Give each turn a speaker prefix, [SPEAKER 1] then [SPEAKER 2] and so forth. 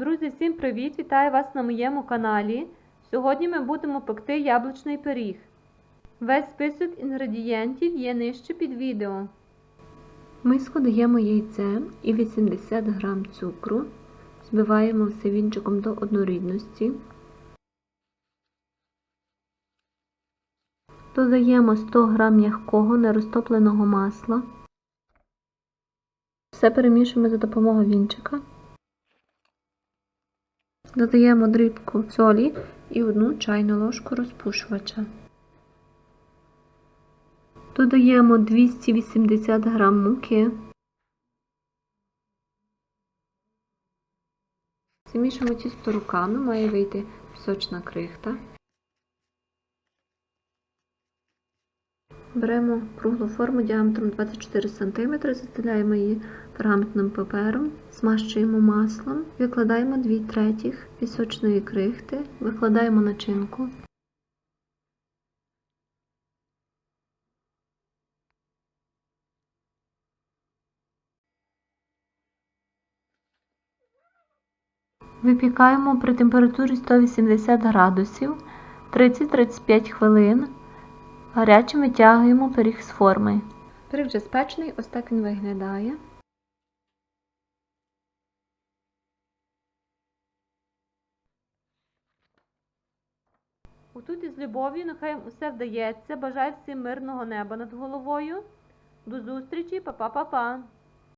[SPEAKER 1] Друзі, всім привіт! Вітаю вас на моєму каналі. Сьогодні ми будемо пекти яблучний пиріг. Весь список інгредієнтів є нижче під відео. Миску даємо яйце і 80 г цукру. Збиваємо все вінчиком до однорідності. Додаємо 100 г м'якого нерозтопленого масла. Все перемішуємо за допомогою вінчика. Додаємо дрібку солі і одну чайну ложку розпушувача. Додаємо 280 г муки. Замішуємо тісто руками, має вийти пісочна крихта. Беремо круглу форму діаметром 24 см, застеляємо її пергаментним папером, змащуємо маслом, викладаємо 2 третіх пісочної крихти, викладаємо начинку. Випікаємо при температурі 180 градусів 30-35 хвилин. Гарячим витягуємо пиріг з форми. Пиріг вже спечений, ось так він виглядає. Отут із любов'ю, нехай усе вдається. Бажаю всім мирного неба над головою. До зустрічі, па-па-па-па!